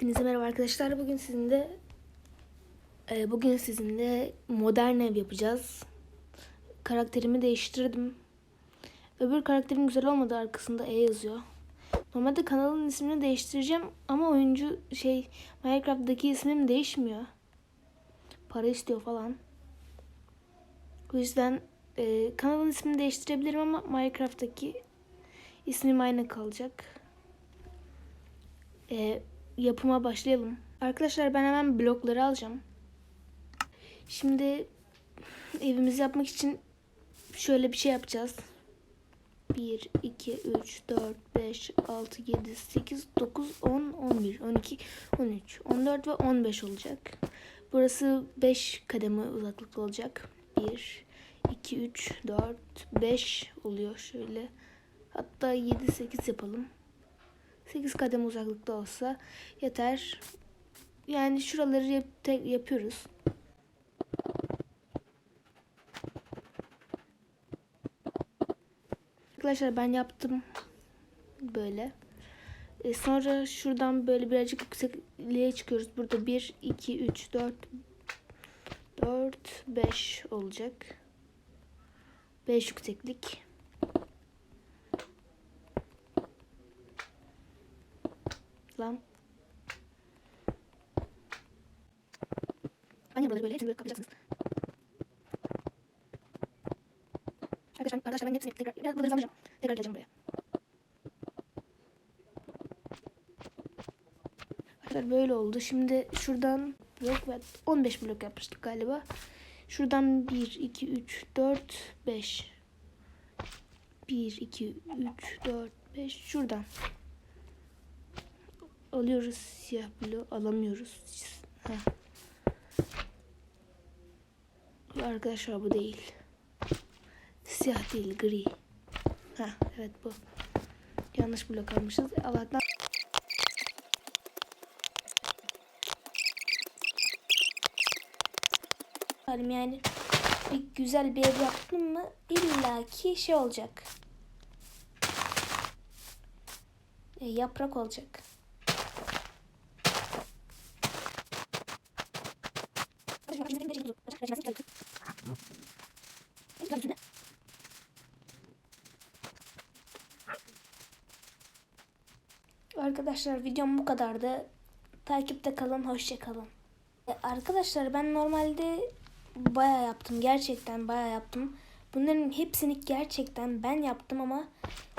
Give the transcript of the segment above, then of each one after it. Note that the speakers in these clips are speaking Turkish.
Hepinize merhaba arkadaşlar. Bugün sizinle e, bugün sizinle modern ev yapacağız. Karakterimi değiştirdim. Öbür karakterim güzel olmadı. Arkasında E yazıyor. Normalde kanalın ismini değiştireceğim ama oyuncu şey Minecraft'taki ismim değişmiyor. Para istiyor falan. O yüzden e, kanalın ismini değiştirebilirim ama Minecraft'taki ismim aynı kalacak. E, yapıma başlayalım. Arkadaşlar ben hemen blokları alacağım. Şimdi evimizi yapmak için şöyle bir şey yapacağız. 1, 2, 3, 4, 5, 6, 7, 8, 9, 10, 11, 12, 13, 14 ve 15 olacak. Burası 5 kademe uzaklıkta olacak. 1, 2, 3, 4, 5 oluyor şöyle. Hatta 7, 8 yapalım. 8 kademe uzaklıkta olsa yeter. Yani şuraları yap yapıyoruz. Arkadaşlar ben yaptım böyle. E, sonra şuradan böyle birazcık yüksekliğe çıkıyoruz. Burada 1, 2, 3, 4, 4, 5 olacak. 5 yükseklik. Lan. Aynı buraları böyle hepsini böyle kapayacaksınız. Arkadaşlar, arkadaşlar ben hepsini tekrar biraz buraları alacağım. Tekrar geleceğim buraya. Arkadaşlar böyle oldu. Şimdi şuradan blok ve 15 blok yapmıştık galiba. Şuradan 1, 2, 3, 4, 5. 1, 2, 3, 4, 5. Şuradan. Alıyoruz siyah bloğu. Alamıyoruz. Heh. Arkadaşlar bu değil. Siyah değil gri. Ha evet bu. Yanlış blok almışız. Allah'tan Halim yani bir güzel bir ev yaptım mı illaki şey olacak. E, yaprak olacak. Arkadaşlar videom bu kadardı. Takipte kalın, hoşça kalın. E, Arkadaşlar ben normalde baya yaptım. Gerçekten baya yaptım. Bunların hepsini gerçekten ben yaptım ama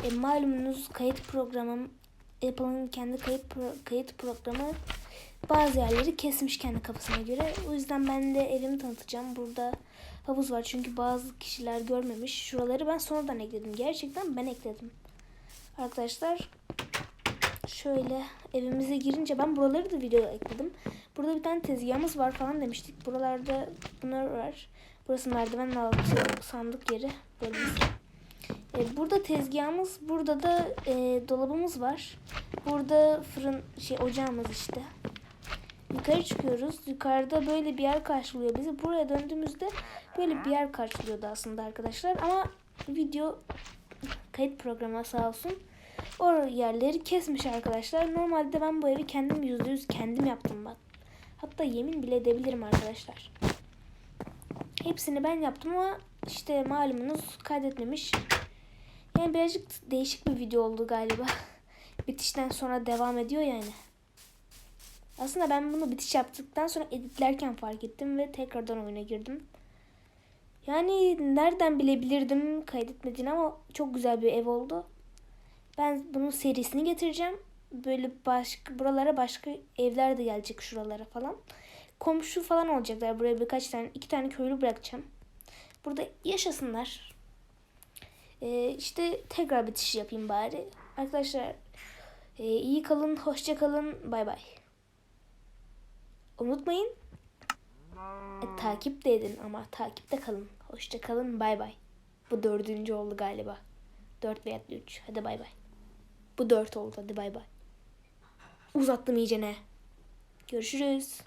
e, malumunuz kayıt programım Apple'ın kendi kayıt pro- kayıt programı bazı yerleri kesmiş kendi kafasına göre. O yüzden ben de evimi tanıtacağım. Burada havuz var çünkü bazı kişiler görmemiş. Şuraları ben sonradan ekledim. Gerçekten ben ekledim. Arkadaşlar şöyle evimize girince ben buraları da video ekledim. Burada bir tane tezgahımız var falan demiştik. Buralarda bunlar var. Burası merdiven altı sandık yeri bölmesi. E, burada tezgahımız, burada da e, dolabımız var. Burada fırın şey ocağımız işte. Yukarı çıkıyoruz. Yukarıda böyle bir yer karşılıyor bizi. Buraya döndüğümüzde böyle bir yer karşılıyordu aslında arkadaşlar. Ama video kayıt programı sağ olsun. O yerleri kesmiş arkadaşlar. Normalde ben bu evi kendim %100 kendim yaptım bak. Hatta yemin bile edebilirim arkadaşlar. Hepsini ben yaptım ama işte malumunuz kaydetmemiş. Yani birazcık değişik bir video oldu galiba. Bitişten sonra devam ediyor yani. Aslında ben bunu bitiş yaptıktan sonra editlerken fark ettim ve tekrardan oyuna girdim. Yani nereden bilebilirdim kaydetmediğini ama çok güzel bir ev oldu. Ben bunun serisini getireceğim. Böyle başka buralara başka evler de gelecek şuralara falan. Komşu falan olacaklar. Buraya birkaç tane, iki tane köylü bırakacağım. Burada yaşasınlar. Ee, işte tekrar bitiş yapayım bari. Arkadaşlar e, iyi kalın, hoşça kalın. Bay bay. Unutmayın. E, takip de edin ama takipte kalın. Hoşça kalın. Bay bay. Bu dördüncü oldu galiba. Dört veya üç. Hadi bay bay. Bu dört oldu. Hadi bay bay. Uzattım iyice ne. Görüşürüz.